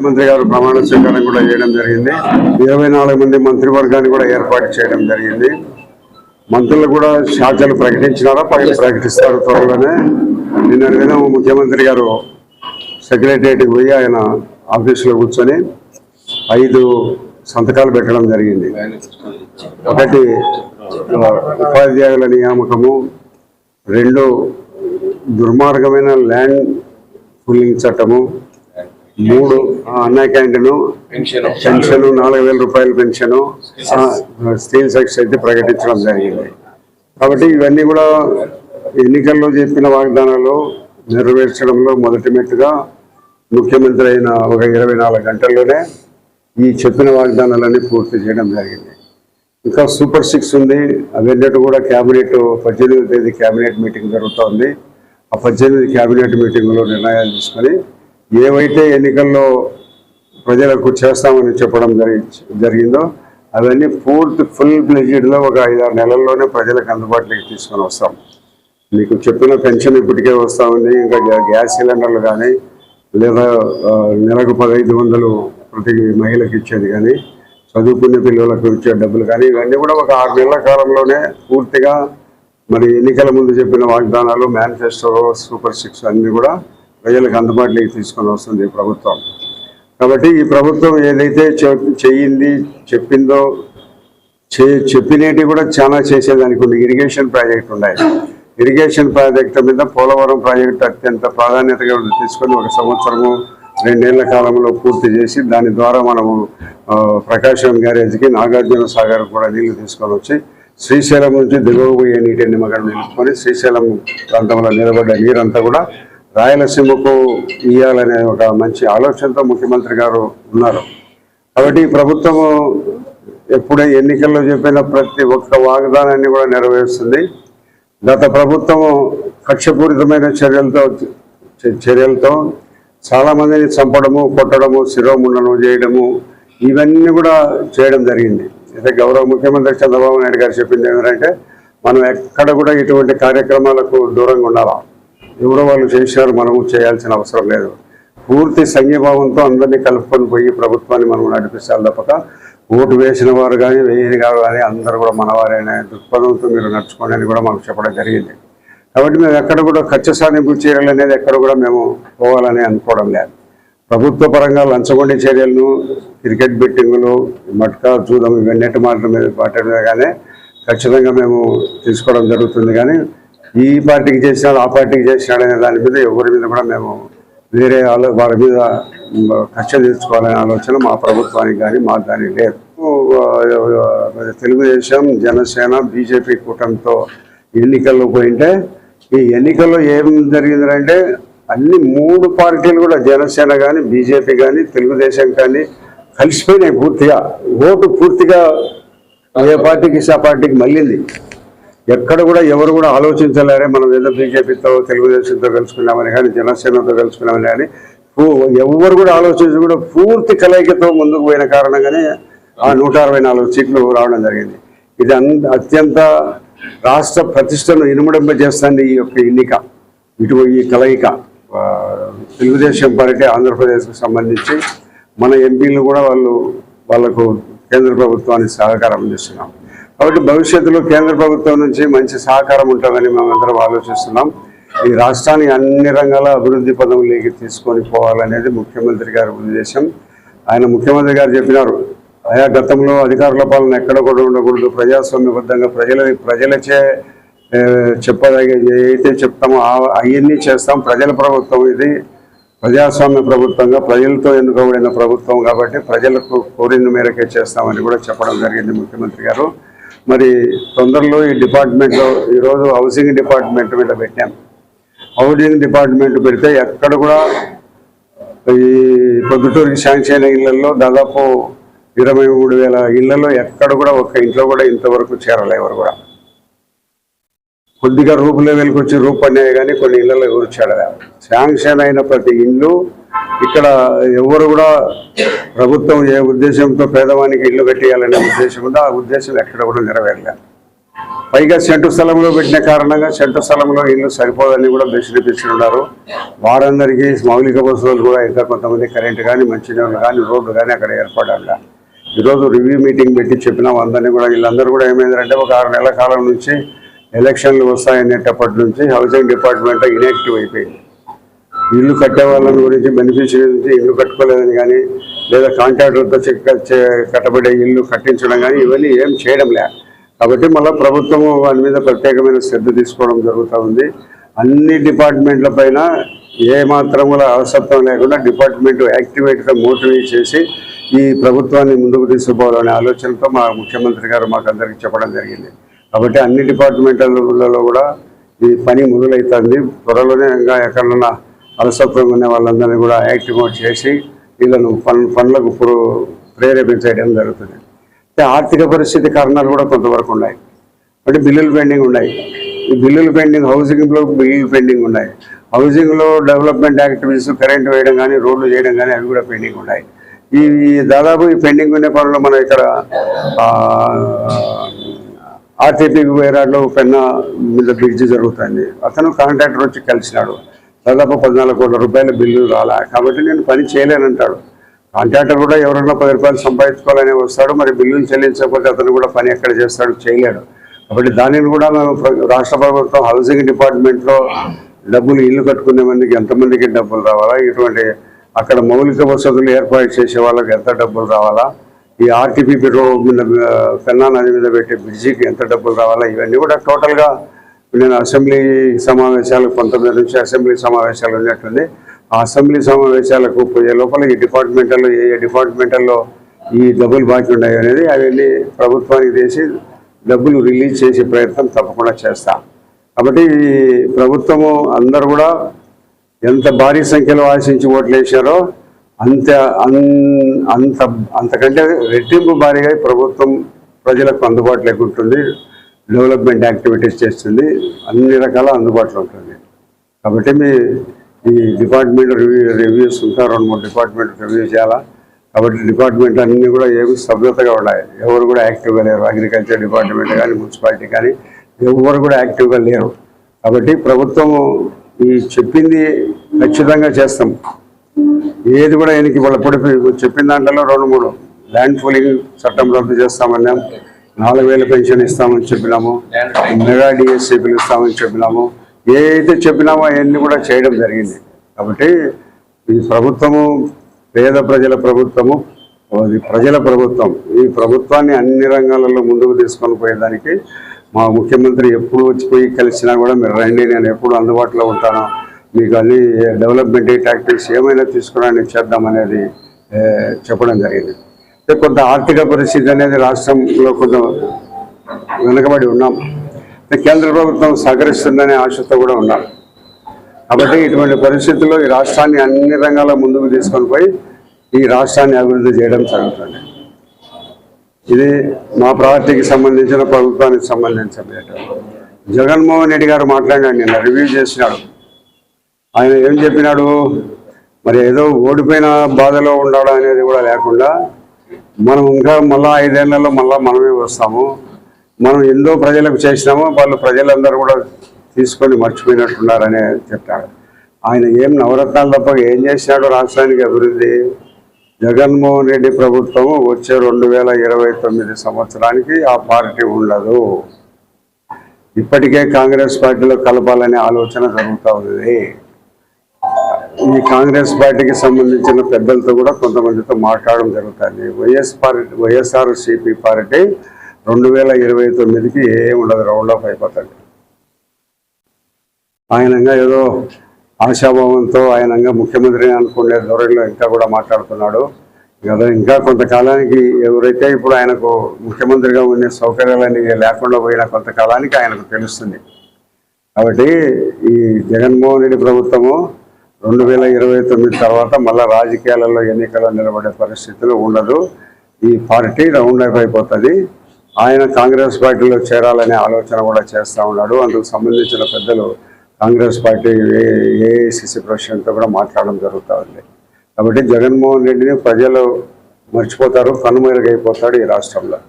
ముఖ్యమంత్రి గారు ప్రమాణ స్వీకారం కూడా చేయడం జరిగింది. ఇరవై నాలుగు మంది మంత్రివర్గాన్ని కూడా ఏర్పాటు చేయడం జరిగింది. మంత్రులు కూడా శాఖలు ప్రకటించినారా? పైన ప్రకటిస్తారు త్వరలోనే. నిన్న దినం ముఖ్యమంత్రి గారు సెక్రటరియట్కి పోయి ఆయన ఆఫీసులో కూర్చొని ఐదు సంతకాలు పెట్టడం జరిగింది. ఒకటి ఉపాధ్యాయుల నియామకము రెండు దుర్మార్గమైన ల్యాండ్ పుల్లింగ్ చట్టము మూడు అన్నా క్యాంటీన్ పెన్షన్. నాలుగు వేల రూపాయల పెన్షన్ స్టీల్ సెక్స్. అయితే ప్రకటించడం జరిగింది. కాబట్టి ఇవన్నీ కూడా ఎన్నికల్లో చెప్పిన వాగ్దానాలు నెరవేర్చడంలో మొదటి మెట్టుగా ముఖ్యమంత్రి అయిన ఒక ఇరవై నాలుగు గంటల్లోనే ఈ చెప్పిన వాగ్దానాలన్నీ పూర్తి చేయడం జరిగింది. ఇంకా సూపర్ సిక్స్ ఉంది. అవన్నిటి కూడా క్యాబినెట్ పద్దెనిమిది తేదీ క్యాబినెట్ మీటింగ్ జరుగుతోంది. ఆ పద్దెనిమిది క్యాబినెట్ మీటింగ్లో నిర్ణయాలు తీసుకొని ఏవైతే ఎన్నికల్లో ప్రజలకు చేస్తామని చెప్పడం జరిగిందో అవన్నీ పూర్తి ఫుల్ ప్లెజిడ్లో ఒక ఐదారు నెలల్లోనే ప్రజలకు అందుబాటులోకి తీసుకొని వస్తాం. మీకు చెప్పిన పెన్షన్ ఇప్పటికే వస్తూ ఉంది ఇంకా గ్యా- గ్యాస్ సిలిండర్లు కానీ లేదా నెలకు పదహైదు వందలు ప్రతి మహిళకి ఇచ్చేది కానీ చదువుకునే పిల్లలకు ఇచ్చే డబ్బులు కానీ ఇవన్నీ కూడా ఒక ఆరు నెలల కాలంలోనే పూర్తిగా మరి ఎన్నికల ముందు చెప్పిన వాగ్దానాలు మేనిఫెస్టో సూపర్ సిక్స్ అన్నీ కూడా ప్రజలకు అందుబాటులోకి తీసుకొని వస్తుంది ప్రభుత్వం. కాబట్టి ఈ ప్రభుత్వం ఏదైతే చె- చెయ్యింది చెప్పిందో చే చెప్పినవి కూడా చాలా చేసేదానికి ఉంది. ఇరిగేషన్ ప్రాజెక్ట్ ఉన్నాయి. ఇరిగేషన్ ప్రాజెక్ట్ మీద పోలవరం ప్రాజెక్ట్ అత్యంత ప్రాధాన్యతగా తీసుకొని ఒక సంవత్సరము రెండేళ్ళ కాలంలో పూర్తి చేసి దాని ద్వారా మనము ప్రకాశం గ్యారేజ్కి నాగార్జున సాగర్ కూడా నీళ్ళు తీసుకొని వచ్చి శ్రీశైలం నుంచి దిగువ పోయే నీటిని మగడ నిలుపుకొని శ్రీశైలం ప్రాంతంలో నిలబడ్డ నీరంతా కూడా రాయలసీమకు ఇవ్వాలనే ఒక మంచి ఆలోచనతో ముఖ్యమంత్రి గారు ఉన్నారు. కాబట్టి ఈ ప్రభుత్వము ఎప్పుడే ఎన్నికల్లో చెప్పిన ప్రతి ఒక్క వాగ్దానాన్ని కూడా నెరవేరుస్తుంది. గత ప్రభుత్వము కక్షపూరితమైన చర్యలతో చర్యలతో చాలామందిని చంపడము కొట్టడము శిరోముండనం చేయడము ఇవన్నీ కూడా చేయడం జరిగింది. అయితే గౌరవ ముఖ్యమంత్రి చంద్రబాబు నాయుడు గారు చెప్పింది ఏంటంటే మనం ఎక్కడ కూడా ఇటువంటి కార్యక్రమాలకు దూరంగా ఉండాలా? ఎవరో వాళ్ళు చేశారు మనము చేయాల్సిన అవసరం లేదు. పూర్తి సంఘీభావంతో అందరినీ కలుపుకొని పోయి ప్రభుత్వాన్ని మనం నడిపిస్తాం తప్పక. ఓటు వేసిన వారు కానీ వేయని గారు కానీ అందరూ కూడా మనవారే దృక్పథంతో మీరు నడుచుకోండి అని కూడా మాకు చెప్పడం జరిగింది. కాబట్టి మేము ఎక్కడ కూడా ఖర్చు సాధింపు చర్యలు అనేది ఎక్కడ కూడా మేము పోవాలని అనుకోవడం లేదు. ప్రభుత్వ పరంగా లంచగొండి చర్యలను క్రికెట్ బెట్టింగులు మట్కా జూదం ఇవన్నీ మాటల మీద వాటి ఖచ్చితంగా మేము తీసుకోవడం జరుగుతుంది. కానీ ఈ పార్టీకి చేసినాడు ఆ పార్టీకి చేసినాడు అనే దాని మీద ఎవరి మీద కూడా మేము వేరే వాళ్ళ వారి మీద మ, కక్ష తీర్చుకోవాలనే ఆలోచన మా ప్రభుత్వానికి కానీ మాకు కానీ లేదు. తెలుగుదేశం జనసేన బీజేపీ కూటమితో ఎన్నికల్లో పోయింటే ఈ ఎన్నికల్లో ఏం జరిగిందంటే అన్ని మూడు పార్టీలు కూడా జనసేన కానీ బీజేపీ కానీ తెలుగుదేశం కానీ కలిసిపోయినాయి పూర్తిగా. ఓటు పూర్తిగా ఏ పార్టీకి ఇస్తే ఆ పార్టీకి మళ్ళింది. ఎక్కడ కూడా ఎవరు కూడా ఆలోచించలేరే మనం ఏదో బీజేపీతో తెలుగుదేశంతో కలుసుకున్నామని కానీ జనసేనతో కలుసుకున్నామని కానీ ఎవరు కూడా ఆలోచించి కూడా పూర్తి కలయికతో ముందుకు పోయిన కారణంగానే ఆ నూట అరవై నాలుగు సీట్లు రావడం జరిగింది. ఇది అత్యంత రాష్ట్ర ప్రతిష్టను ఇనుమడింప చేస్తుంది ఈ యొక్క ఎన్నిక. ఇటు ఈ కలయిక. తెలుగుదేశం పార్టీ ఆంధ్రప్రదేశ్కు సంబంధించి మన ఎంపీలు కూడా వాళ్ళు వాళ్ళకు కేంద్ర ప్రభుత్వానికి సహకారం అందిస్తున్నాం. కాబట్టి భవిష్యత్తులో కేంద్ర ప్రభుత్వం నుంచి మంచి సహకారం ఉంటుందని మేమందరం ఆలోచిస్తున్నాం. ఈ రాష్ట్రాన్ని అన్ని రంగాల అభివృద్ధి పదవులకి తీసుకొని పోవాలనేది ముఖ్యమంత్రి గారి ఉద్దేశం. ఆయన ముఖ్యమంత్రి గారు చెప్పినారు ఆయా గతంలో అధికారుల పాలన ఎక్కడ కూడా ఉండకూడదు. ప్రజాస్వామ్యబద్ధంగా ప్రజల ప్రజలచే చెప్పదగే ఏదైతే చెప్తామో అవన్నీ చేస్తాం. ప్రజల ప్రభుత్వం ఇది. ప్రజాస్వామ్య ప్రభుత్వంగా ప్రజలతో ఎన్నుకోబడిన ప్రభుత్వం కాబట్టి ప్రజలకు కోరిన మేరకే చేస్తామని కూడా చెప్పడం జరిగింది ముఖ్యమంత్రి గారు. మరి తొందరలో ఈ డిపార్ట్మెంట్లో ఈరోజు హౌసింగ్ డిపార్ట్మెంట్ మీద పెట్టాం. హౌసింగ్ డిపార్ట్మెంట్ పెడితే ఎక్కడ కూడా ఈ పొద్దుటూరుకి శాంక్షన్ అయిన ఇళ్ళలో దాదాపు ఇరవై మూడు వేల ఇళ్ళలో ఎక్కడ కూడా ఒక్క ఇంట్లో కూడా ఇంతవరకు చేరలే ఎవరు కూడా. కొద్దిగా రూపు లెవెల్కి వచ్చి రూపు అనేవి కానీ కొన్ని ఇళ్ళలో ఎవరు చేరలే. శాంక్షన్ అయిన ప్రతి ఇల్లు ఇక్కడ ఎవరు కూడా ప్రభుత్వం ఏ ఉద్దేశంతో పేదవానికి ఇల్లు కట్టేయాలనే ఉద్దేశం ఉందో? ఆ ఉద్దేశం ఎక్కడ కూడా నెరవేరలేదు పైగా సెంటు స్థలంలో పెట్టిన కారణంగా సెంటు స్థలంలో ఇల్లు సరిపోదని కూడా బెసిలిపిస్తూ ఉన్నారు వారందరికీ మౌలిక వసతులు కూడా ఇంకా కొంతమంది కరెంటు కానీ మంచినీళ్ళు కానీ రోడ్లు కానీ అక్కడ ఏర్పడాలి ఈరోజు రివ్యూ మీటింగ్ పెట్టి చెప్పినాం అందరినీ కూడా. వీళ్ళందరూ కూడా ఏమైందంటే ఒక ఆరు నెలల కాలం నుంచి ఎలక్షన్లు వస్తాయనేటప్పటి నుంచి హౌసింగ్ డిపార్ట్మెంట్ ఇన్యాక్టివ్ అయిపోయింది. ఇల్లు కట్టే వాళ్ళ గురించి బెనిఫిషియరీ నుంచి ఇల్లు కట్టుకోలేదని కానీ లేదా కాంట్రాక్టర్తో చెక్ చే- కట్టబడే ఇల్లు కట్టించడం కానీ ఇవన్నీ ఏం చేయడం లే కాబట్టి మళ్ళీ ప్రభుత్వం వాటి మీద ప్రత్యేకమైన శ్రద్ధ తీసుకోవడం జరుగుతూ ఉంది. అన్ని డిపార్ట్మెంట్ల పైన ఏ మాత్రం కూడా అవసరం లేకుండా డిపార్ట్మెంట్ యాక్టివేట్గా మోటివేట్ చేసి ఈ ప్రభుత్వాన్ని ముందుకు తీసుకుపోవాలనే ఆలోచనతో మా ముఖ్యమంత్రి గారు మాకు అందరికీ చెప్పడం జరిగింది. కాబట్టి అన్ని డిపార్ట్మెంట్లలో కూడా ఈ పని మొదలవుతుంది త్వరలోనే ఇంకా ఎక్కడన్నా అలసత్వంగా ఉన్న వాళ్ళందరినీ కూడా యాక్టివేట్ చేసి వీళ్ళను పన్ పనులకు ఇప్పుడు ప్రేరేపించడం జరుగుతుంది. అయితే ఆర్థిక పరిస్థితి కారణాలు కూడా కొంతవరకు ఉన్నాయి. అంటే బిల్లులు పెండింగ్ ఉన్నాయి. ఈ బిల్లులు పెండింగ్ హౌసింగ్లో బిల్లులు పెండింగ్ ఉన్నాయి. హౌసింగ్లో డెవలప్మెంట్ యాక్టివిటీస్ కరెంట్ వేయడం కానీ రోడ్లు చేయడం కానీ అవి కూడా పెండింగ్ ఉన్నాయి. ఈ ఈ దాదాపు ఈ పెండింగ్ ఉన్న పనులు మనం ఇక్కడ ఆర్టీపీ వేరాడ్లో పెన్న మీద బ్రిడ్జ్ జరుగుతుంది. అతను కాంట్రాక్టర్ వచ్చి కలిసినాడు. దాదాపు పద్నాలుగు కోట్ల రూపాయల బిల్లు రాలా. కాబట్టి నేను పని చేయలేనంటాడు కాంట్రాక్టర్ కూడా ఎవరైనా పది రూపాయలు సంపాదించుకోవాలని వస్తాడు మరి బిల్లులు చెల్లించకపోతే అతను కూడా పని ఎక్కడ చేస్తాడు చేయలేడు. కాబట్టి దానిని కూడా మేము రాష్ట్ర ప్రభుత్వం హౌసింగ్ డిపార్ట్మెంట్లో డబ్బులు ఇల్లు కట్టుకునే మందికి ఎంతమందికి డబ్బులు రావాలా? ఇటువంటి అక్కడ మౌలిక వసతులు ఏర్పాటు చేసే వాళ్ళకి ఎంత డబ్బులు రావాలా? ఈ ఆర్టీపీ రోడ్ మీద పెన్నా నది మీద పెట్టే బ్రిడ్జికి ఎంత డబ్బులు రావాలా? ఇవన్నీ కూడా టోటల్గా నేను అసెంబ్లీ సమావేశాలు పంతొమ్మిది నుంచి అసెంబ్లీ సమావేశాలు ఉన్నట్టుంది. ఆ అసెంబ్లీ సమావేశాలకు పోయే లోపల ఈ డిపార్ట్మెంటల్లో ఏ డిపార్ట్మెంటల్లో ఈ డబ్బులు బాకీ ఉన్నాయి అనేది అవన్నీ ప్రభుత్వానికి చేసి డబ్బులు రిలీజ్ చేసే ప్రయత్నం తప్పకుండా చేస్తా. కాబట్టి ప్రభుత్వము అందరు కూడా ఎంత భారీ సంఖ్యలో ఆశించి ఓట్లు వేశారో అంత అంత అంతకంటే రెట్టింపు భారీగా ప్రభుత్వం ప్రజలకు అందుబాటులోకి ఉంటుంది. డెవలప్మెంట్ యాక్టివిటీస్ చేస్తుంది. అన్ని రకాల అందుబాటులో ఉంటుంది. కాబట్టి మీ ఈ డిపార్ట్మెంట్ రివ్యూ రివ్యూస్ ఇంకా రెండు మూడు డిపార్ట్మెంట్ రివ్యూ చేయాలా? కాబట్టి డిపార్ట్మెంట్ అన్నీ కూడా ఏవి సభ్యతగా ఉన్నాయి ఎవరు కూడా యాక్టివ్గా లేరు. అగ్రికల్చర్ డిపార్ట్మెంట్ కానీ మున్సిపాలిటీ కానీ ఎవరు కూడా యాక్టివ్గా లేరు. కాబట్టి ప్రభుత్వం ఈ చెప్పింది ఖచ్చితంగా చేస్తాం. ఏది కూడా వెనక్కి వాళ్ళ పొడిపి చెప్పిన దాంట్లో రెండు మూడు. ల్యాండ్ పూలింగ్ చట్టం రద్దు చేస్తామన్నాం. నాలుగు వేల పెన్షన్ ఇస్తామని చెప్పినాము. మెగా డిఎస్సీ పిలుస్తామని చెప్పినాము. ఏదైతే చెప్పినామో అవన్నీ కూడా చేయడం జరిగింది. కాబట్టి ఈ ప్రభుత్వము పేద ప్రజల ప్రభుత్వము అది ప్రజల ప్రభుత్వం ఈ ప్రభుత్వాన్ని అన్ని రంగాలలో ముందుకు తీసుకొని పోయేదానికి మా ముఖ్యమంత్రి ఎప్పుడు వచ్చి పోయి కలిసినా కూడా మీరు రండి నేను ఎప్పుడు అందుబాటులో ఉంటాను. మీకు అన్ని డెవలప్మెంట్ యాక్టివిటీస్ ఏమైనా తీసుకురాని చేద్దామనేది చెప్పడం జరిగింది. కొంత ఆర్థిక పరిస్థితి అనేది రాష్ట్రంలో కొంత వెనుకబడి ఉన్నాం. కేంద్ర ప్రభుత్వం సహకరిస్తుందనే ఆశతో కూడా ఉన్నాం. కాబట్టి ఇటువంటి పరిస్థితుల్లో ఈ రాష్ట్రాన్ని అన్ని రంగాల ముందుకు తీసుకొని పోయి ఈ రాష్ట్రాన్ని అభివృద్ధి చేయడం జరుగుతుంది. ఇది మా పార్టీకి సంబంధించిన ప్రభుత్వానికి సంబంధించిన మ్యాటర్. జగన్మోహన్ రెడ్డి గారు మాట్లాడినాడు నిన్న రివ్యూ చేసినాడు. ఆయన ఏం చెప్పినాడు? మరి ఏదో ఓడిపోయిన బాధలో ఉండడం అనేది కూడా లేకుండా మనం ఇంకా మళ్ళా ఐదేళ్ళలో మళ్ళీ మనమే వస్తాము. మనం ఎన్నో ప్రజలకు చేసినామో వాళ్ళు ప్రజలందరూ కూడా తీసుకొని మర్చిపోయినట్టున్నారని చెప్పాడు ఆయన ఏం నవరత్నాలు తప్ప ఏం చేసినాడు రాష్ట్రానికి అభివృద్ధి? జగన్మోహన్ రెడ్డి ప్రభుత్వం వచ్చే రెండు వేల ఇరవై తొమ్మిది సంవత్సరానికి ఆ పార్టీ ఉండదు. ఇప్పటికే కాంగ్రెస్ పార్టీలో కలపాలనే ఆలోచన జరుగుతూ ఉంది. ఈ కాంగ్రెస్ పార్టీకి సంబంధించిన పెద్దలతో కూడా కొంతమందితో మాట్లాడడం జరుగుతుంది. YS party YSR CP party రెండు వేల ఇరవై తొమ్మిదికి ఏం ఉండదు రౌండ్ ఆఫ్ అయిపోతుంది. ఆయనంగా ఏదో ఆశాభావంతో ఆయనంగా ముఖ్యమంత్రి అనుకునే ధోరణిలో ఇంకా కూడా మాట్లాడుతున్నాడు. కదా ఇంకా కొంతకాలానికి ఎవరైతే ఇప్పుడు ఆయనకు ముఖ్యమంత్రిగా ఉండే సౌకర్యాలన్నీ లేకుండా పోయిన కొంతకాలానికి ఆయనకు తెలుస్తుంది. కాబట్టి ఈ జగన్మోహన్ రెడ్డి ప్రభుత్వము రెండు వేల ఇరవై తొమ్మిది తర్వాత మళ్ళీ రాజకీయాలలో ఎన్నికల్లో నిలబడే పరిస్థితులు ఉండదు. ఈ పార్టీ రౌండ్ అప్ అయిపోతుంది. ఆయన కాంగ్రెస్ పార్టీలో చేరాలనే ఆలోచన కూడా చేస్తూ ఉన్నాడు. అందుకు సంబంధించిన పెద్దలు కాంగ్రెస్ పార్టీ ఏఐసిసి ప్రెసిడెంట్తో కూడా మాట్లాడడం జరుగుతూ ఉంది. కాబట్టి జగన్మోహన్ రెడ్డిని ప్రజలు మర్చిపోతారు కనుమరుగైపోతాడు ఈ రాష్ట్రంలో.